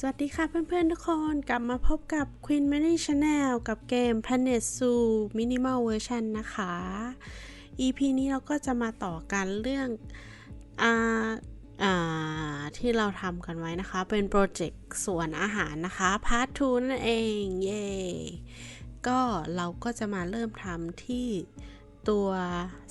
สวัสดีค่ะเพื่อนๆทุกคนกลับมาพบกับ Queen Mary Channel กับเกม Planet Zoo Minimal Version นะคะ EP นี้เราก็จะมาต่อกันเรื่องอาอ่าที่เราทำกันไว้นะคะ เป็นโปรเจกต์สวนอาหารนะคะ พาร์ท 2 นั่นเอง เย่ก็เราก็จะมาเริ่มทำที่ตัว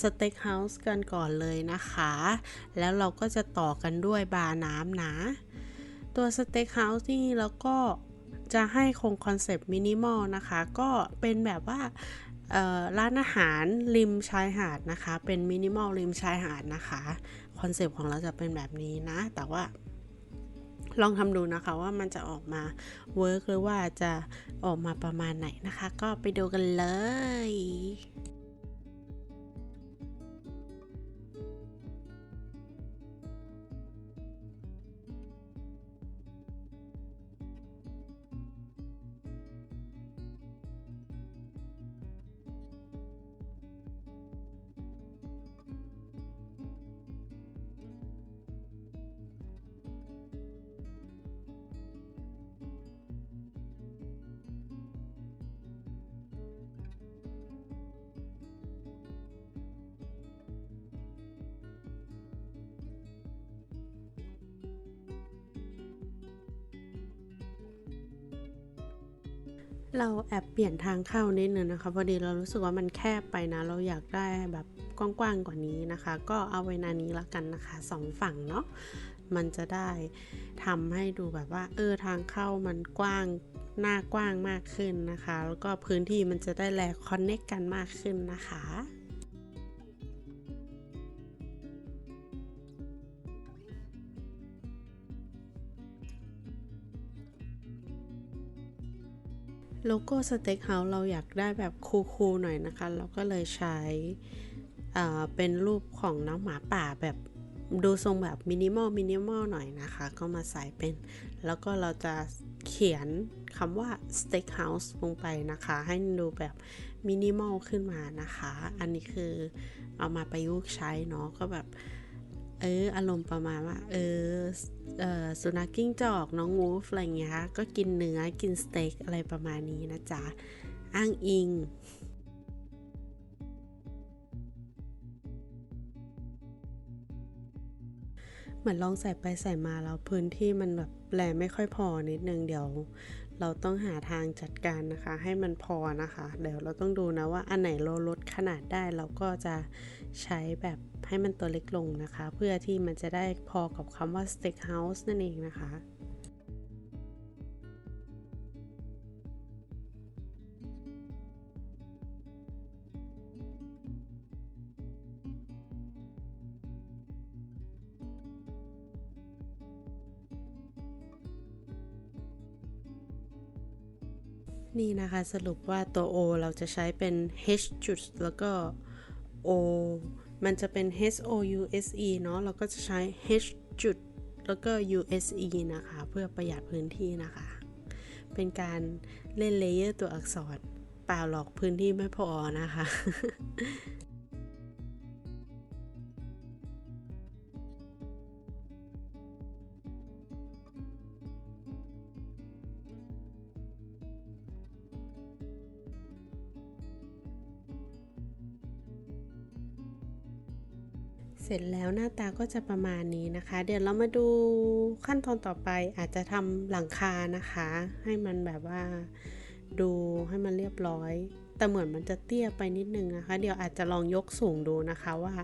สเต็กเฮาส์กันก่อนเลยนะคะ แล้วเราก็จะต่อกันด้วยบาร์น้ำนะ ตัวสเต็กเฮาส์นี่แล้วก็จะให้คงคอนเซปต์มินิมอลนะคะ ก็เป็นแบบว่าร้านอาหารริมชายหาดนะคะ เป็นมินิมอลริมชายหาดนะคะคอนเซปต์ของเราจะเป็นแบบนี้นะ แต่ว่าลองทำดูนะคะว่ามันจะออกมาเวิร์กหรือว่าจะออกมาประมาณไหนนะคะ ก็ไปดูกันเลย เราแอบเปลี่ยนทางเข้านิดนึงนะคะพอดีเรารู้สึกว่ามันแคบไปนะ เราอยากได้แบบกว้างๆกว่านี้นะคะ ก็เอาไว้นานี้ละกันนะคะสองฝั่งเนาะมันจะได้ทำให้ดูแบบว่า เออทางเข้ามันกว้างหน้ากว้างมากขึ้นนะคะ แล้วก็พื้นที่มันจะได้แลคอนเน็กกันมากขึ้นนะคะ โลโก้สเต็กเฮาส์เราอยากได้แบบคูลๆหน่อยนะคะ เราก็เลยใช้เป็นรูปของน้องหมาป่าแบบดูทรงแบบมินิมอลมินิมอลหน่อยนะคะ ก็มาใส่เป็น แล้วก็เราจะเขียนคำว่า Steak House ลงไปนะคะ ให้ดูแบบมินิมอลขึ้นมานะคะ อันนี้คือเอามาประยุกต์ใช้เนาะก็แบบ เอออารมณ์ประมาณว่าเออเออสุนัขกิ้งจอกน้องวูฟอะไรเงี้ยก็กินเนื้อกินสเต็กอะไรประมาณนี้นะจ๊ะ อ้างอิงเหมือนลองใส่ไปใส่มาแล้วพื้นที่มันแบบแลไม่ค่อยพอนิดนึงเดี๋ยว เราต้องหาทางจัดการนะคะ ให้มันพอนะคะ เดี๋ยวเราต้องดูนะว่าอันไหนเราลดขนาดได้เราก็จะ ใช้แบบให้มันตัวเล็กลงนะคะ เพื่อที่มันจะได้พอกับคำว่า steak house นั่นเองนะคะนี่นะคะสรุปว่าตัว O เราจะใช้เป็น H จุดแล้วก็ O มันจะเป็น H O U S E เนาะเราก็จะใช้ H จุดแล้วก็ U S E นะคะ เพื่อประหยัดพื้นที่นะคะ เป็นการเล่นเลเยอร์ตัวอักษรเปล่าหรอกพื้นที่ไม่พอนะคะ ร็จแล้วหน้าตาก็จะประมาณนี้นะคะ เดี๋ยวเรามาดูขั้นตอนต่อไปอาจจะทำหลังคานะคะ ให้มันแบบว่าดูให้มันเรียบร้อย แต่เหมือนมันจะเตี้ยไปนิดนึงนะคะ เดี๋ยวอาจจะลองยกสูงดูนะคะว่า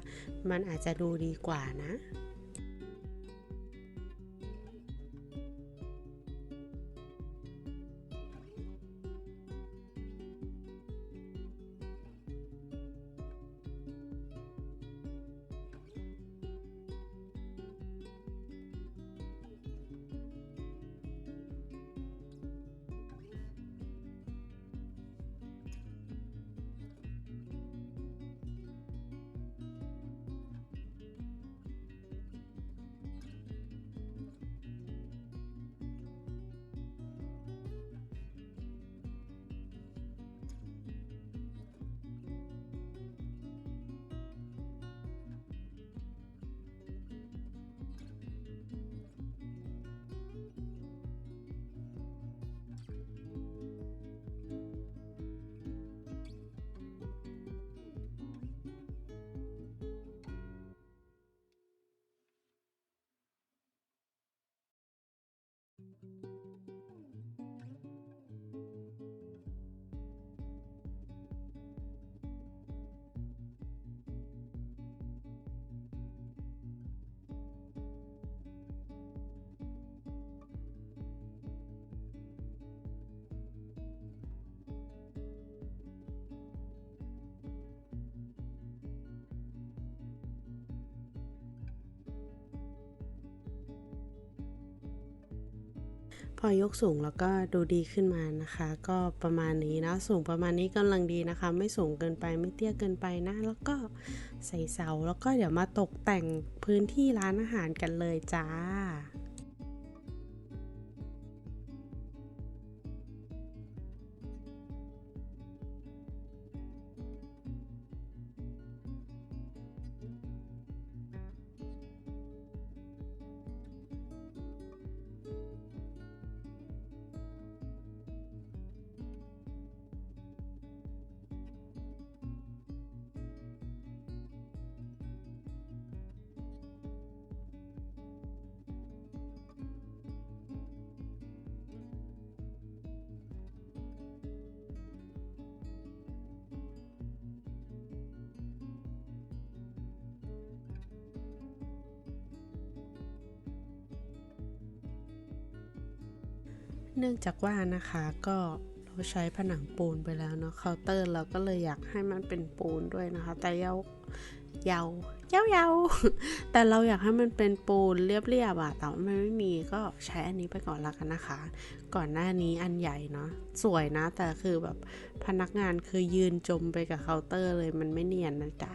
มันอาจจะดูดีกว่านะ พอยกสูงแล้วก็ดูดีขึ้นมานะคะ ก็ประมาณนี้นะสูงประมาณนี้กำลังดีนะคะ ไม่สูงเกินไปไม่เตี้ยเกินไปนะ แล้วก็ใส่เสาแล้วก็เดี๋ยวมาตกแต่งพื้นที่ร้านอาหารกันเลยจ้า เนื่องจากว่านะคะก็เราใช้ผนังปูนไปแล้วเนาะเคาน์เตอร์เราก็เลยอยากให้มันเป็นปูนด้วยนะคะ แต่เยาเยาเยาเยาแต่เราอยากให้มันเป็นปูนเรียบๆอะแต่ว่ามันไม่มีก็ใช้อันนี้ไปก่อนละกันนะคะ ก่อนหน้านี้อันใหญ่เนาะสวยนะ แต่คือแบบพนักงานคือยืนจมไปกับเคาน์เตอร์เลยมันไม่เนียนนะจ๊ะ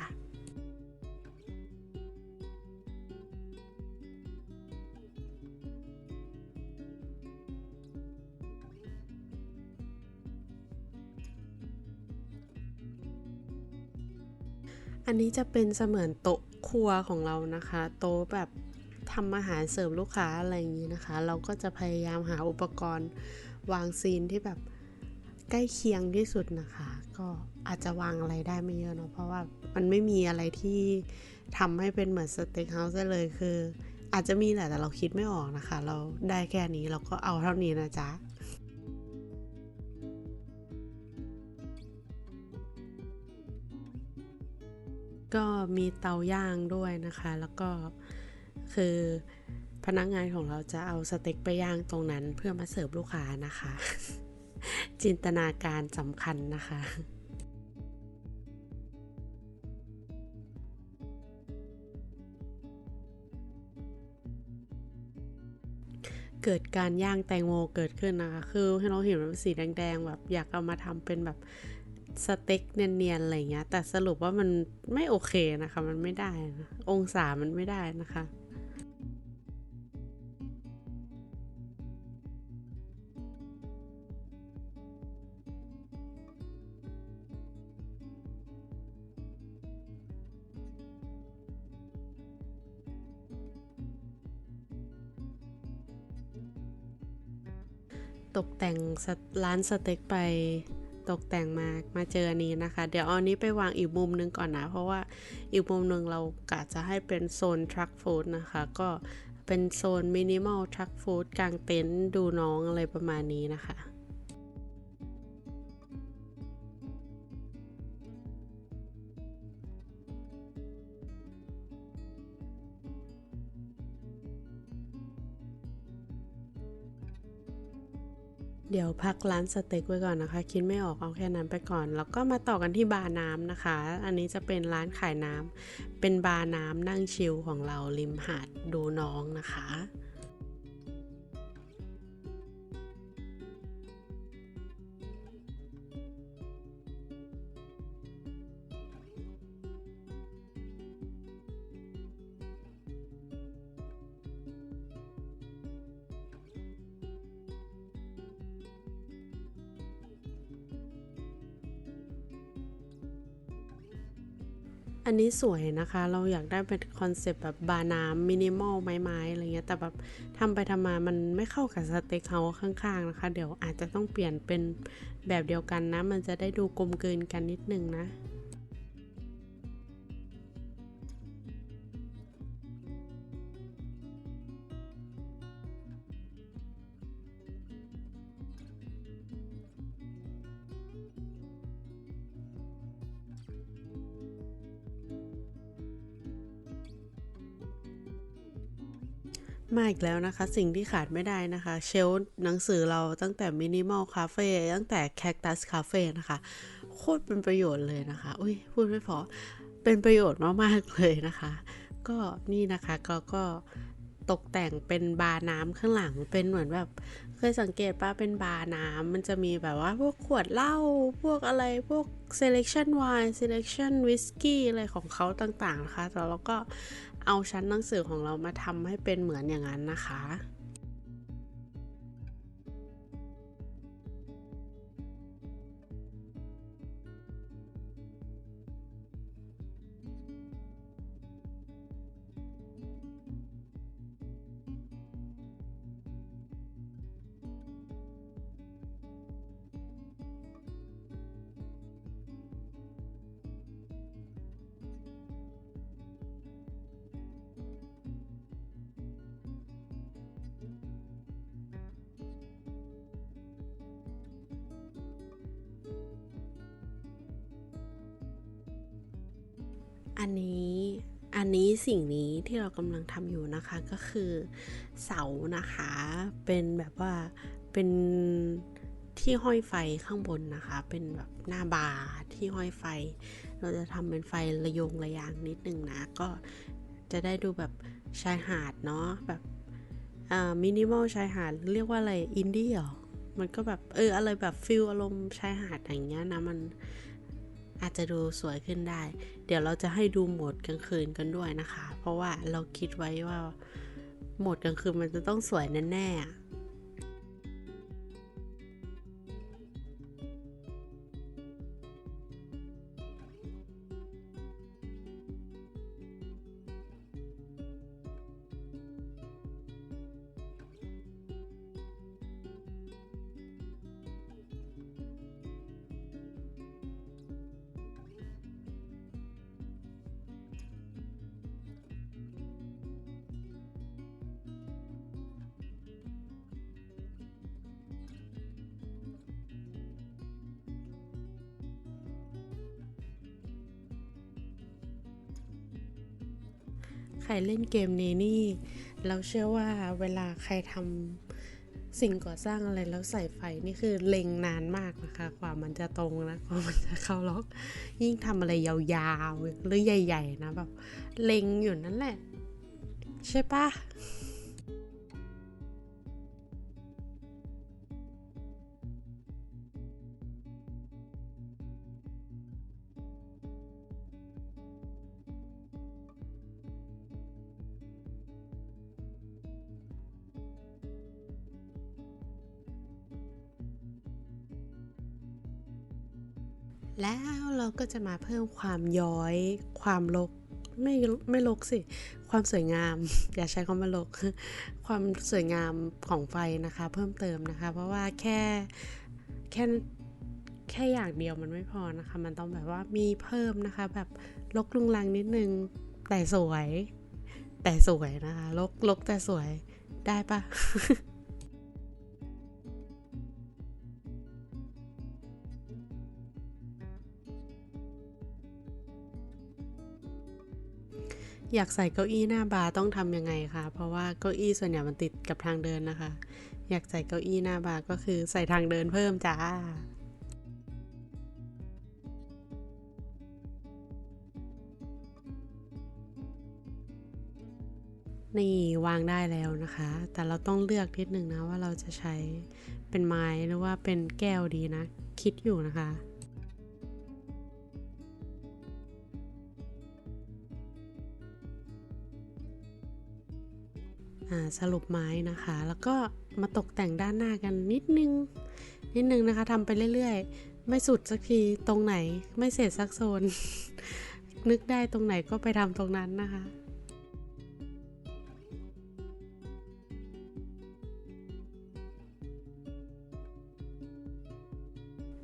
อันนี้จะเป็นเสมือนโต๊ะครัวของเรานะคะ โต๊ะแบบทำอาหารเสิร์ฟลูกค้าอะไรอย่างนี้นะคะ เราก็จะพยายามหาอุปกรณ์วางซีนที่แบบใกล้เคียงที่สุดนะคะ ก็อาจจะวางอะไรได้ไม่เยอะเนาะเพราะว่ามันไม่มีอะไรที่ทำให้เป็นเหมือนสเต็กเฮาส์ได้เลยคือ อาจจะมีแหละแต่เราคิดไม่ออกนะคะ เราได้แค่นี้เราก็เอาเท่านี้นะจ๊ะ ก็มีเตาย่างด้วยนะคะ แล้วก็คือพนักงานของเราจะเอาสเต็กไปย่างตรงนั้นเพื่อมาเสิร์ฟลูกค้านะคะ จินตนาการสำคัญนะคะเกิดการย่างแตงโมเกิดขึ้นนะคะ คือให้เราเห็นสีแดงๆแบบอยากเอามาทำเป็นแบบ สเต็กเนียนๆอะไรเงี้ย แต่สรุปว่ามันไม่โอเคนะคะ มันไม่ได้นะองศามันไม่ได้นะคะตกแต่งร้านสเต็กไป ตกแต่งมามาเจออันนี้นะคะ เดี๋ยวเอานี้ไปวางอีกมุมหนึงก่อนนะ เพราะว่าอีกมุมหนึ่งเรากะจะให้เป็นโซนทรัคฟู้ดนะคะ ก็เป็นโซนมินิมอลทรัคฟู้ดกลางเต็นท์ดูน้องอะไรประมาณนี้นะคะ เดี๋ยวพักร้านสเต็กไว้ก่อนนะคะ คิดไม่ออกเอาแค่นั้นไปก่อน แล้วก็มาต่อกันที่บาร์น้ำนะคะ อันนี้จะเป็นร้านขายน้ำเป็นบาร์น้ำนั่งชิลของเราริมหาดดูน้องนะคะ นนี้สวยนะคะ เราอยากได้เป็นคอนเซปต์แบบบาร์น้ำมินิมอลไม้ๆอะไรเงี้ย แต่แบบทำไปทำมามันไม่เข้ากับสเต็กเฮาส์ข้างๆนะคะ เดี๋ยวอาจจะต้องเปลี่ยนเป็นแบบเดียวกันนะ มันจะได้ดูกลมกลืนกันนิดนึงนะ มาอีกแล้วนะคะ สิ่งที่ขาดไม่ได้นะคะ เชลหนังสือเราตั้งแต่มินิมอลคาเฟ่ตั้งแต่แคคตัสคาเฟ่นะคะ โคตรเป็นประโยชน์เลยนะคะ อุ้ยพูดไม่พอ เป็นประโยชน์มากๆเลยนะคะ ก็นี่นะคะก็ก็ตกแต่งเป็นบาร์น้ำข้างหลังเป็นเหมือนแบบเคยสังเกตป่ะเป็นบาร์น้ำมันจะมีแบบว่าพวกขวดเหล้าพวกอะไรพวก selection wine selection whiskey อะไรของเขาต่างๆนะคะแล้วเราก็ เอาชั้นหนังสือของเรามาทำให้เป็นเหมือนอย่างนั้นนะคะ อันนี้อันนี้สิ่งนี้ที่เรากำลังทำอยู่นะคะก็คือเสานะคะ เป็นแบบว่าเป็นที่ห้อยไฟข้างบนนะคะ เป็นแบบหน้าบาร์ที่ห้อยไฟ เราจะทำเป็นไฟระยงระยางนิดนึงนะ ก็จะได้ดูแบบชายหาดเนาะแบบมินิมอลชายหาดเรียกว่าอะไรอินดี้เหรอมันก็แบบเอออะไรแบบฟิลอารมณ์ชายหาดอย่างเงี้ยนะมัน อาจจะดูสวยขึ้นได้ เดี๋ยวเราจะให้ดูโหมดกลางคืนกันด้วยนะคะ เพราะว่าเราคิดไว้ว่าโหมดกลางคืนมันจะต้องสวยแน่ๆ ใครเล่นเกมนี้นี่ เราเชื่อว่าเวลาใครทำสิ่งก่อสร้างอะไรแล้วใส่ไฟนี่คือเล็งนานมากนะคะกว่ามันจะตรงนะกว่ามันจะเข้าล็อก ยิ่งทำอะไรยาวๆ หรือใหญ่ ๆ นะแบบเล็งอยู่นั่นแหละ ใช่ปะ แล้วเราก็จะมาเพิ่มความย้อย ความลกไม่ไม่ลกสิ ความสวยงาม อย่าใช้คำว่าลก ความสวยงามของไฟนะคะ เพิ่มเติมนะคะ เพราะว่าแค่แค่แค่อย่างเดียวมันไม่พอนะคะ มันต้องแบบว่ามีเพิ่มนะคะ แบบลกลุงลังนิดนึง แต่สวย แต่สวยนะคะ ลกลกแต่สวยได้ปะ อยากใส่เก้าอี้หน้าบาร์ต้องทำยังไงคะ เพราะว่าเก้าอี้ส่วนใหญ่มันติดกับทางเดินนะคะ อยากใส่เก้าอี้หน้าบาร์ก็คือใส่ทางเดินเพิ่มจ้านี่วางได้แล้วนะคะ แต่เราต้องเลือกนิดหนึ่งนะว่าเราจะใช้เป็นไม้หรือว่าเป็นแก้วดีนะ คิดอยู่นะคะ สรุปไม้นะคะ แล้วก็มาตกแต่งด้านหน้ากันนิดนึง นิดนึงนะคะทำไปเรื่อยๆ ไม่สุดสักทีตรงไหนไม่เสร็จสักโซน นึกได้ตรงไหนก็ไปทำตรงนั้นนะคะ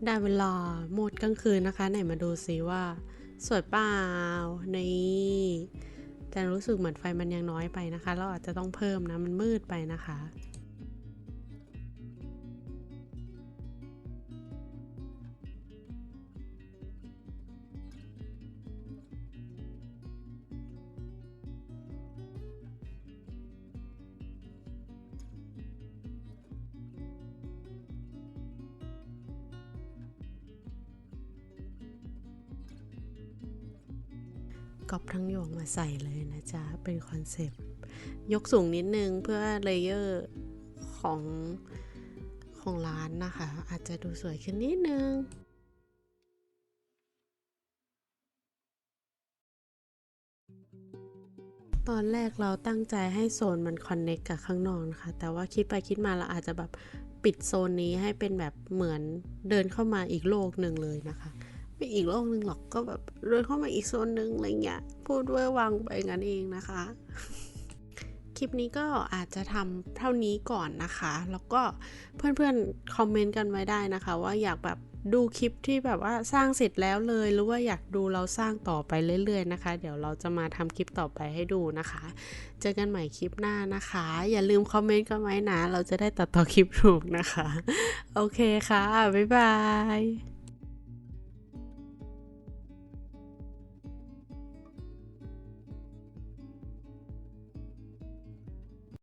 ได้เวลาโหมดกลางคืนนะคะ ไหนมาดูซิว่า สวยเปล่า นี่ แต่รู้สึกเหมือนไฟมันยังน้อยไปนะคะ เราอาจจะต้องเพิ่มนะ มันมืดไปนะคะ มาใส่เลยนะจ๊ะ เป็นคอนเซปต์ยกสูงนิดนึงเพื่อเลเยอร์ของของร้านนะคะ อาจจะดูสวยขึ้นนิดนึงตอนแรกเราตั้งใจให้โซนมันคอนเน็กกับข้างนอกนะคะแต่ว่าคิดไปคิดมาเราอาจจะแบบปิดโซนนี้ให้เป็นแบบเหมือนเดินเข้ามาอีกโลกหนึ่งเลยนะคะ ไม่อีกโลกหนึ่งหรอกก็แบบเดินเข้ามาอีกโซนหนึ่งอะไรเงี้ยพูดเวอร์วังไปงั้นเองนะคะ คลิปนี้ก็อาจจะทำเท่านี้ก่อนนะคะ แล้วก็เพื่อนๆคอมเมนต์กันไว้ได้นะคะ ว่าอยากแบบดูคลิปที่แบบว่าสร้างเสร็จแล้วเลย หรือว่าอยากดูเราสร้างต่อไปเรื่อยๆนะคะ เดี๋ยวเราจะมาทำคลิปต่อไปให้ดูนะคะ เจอกันใหม่คลิปหน้านะคะ อย่าลืมคอมเมนต์กันไว้นะ เราจะได้ตัดต่อคลิปถูกนะคะ โอเคค่ะ บ๊ายบาย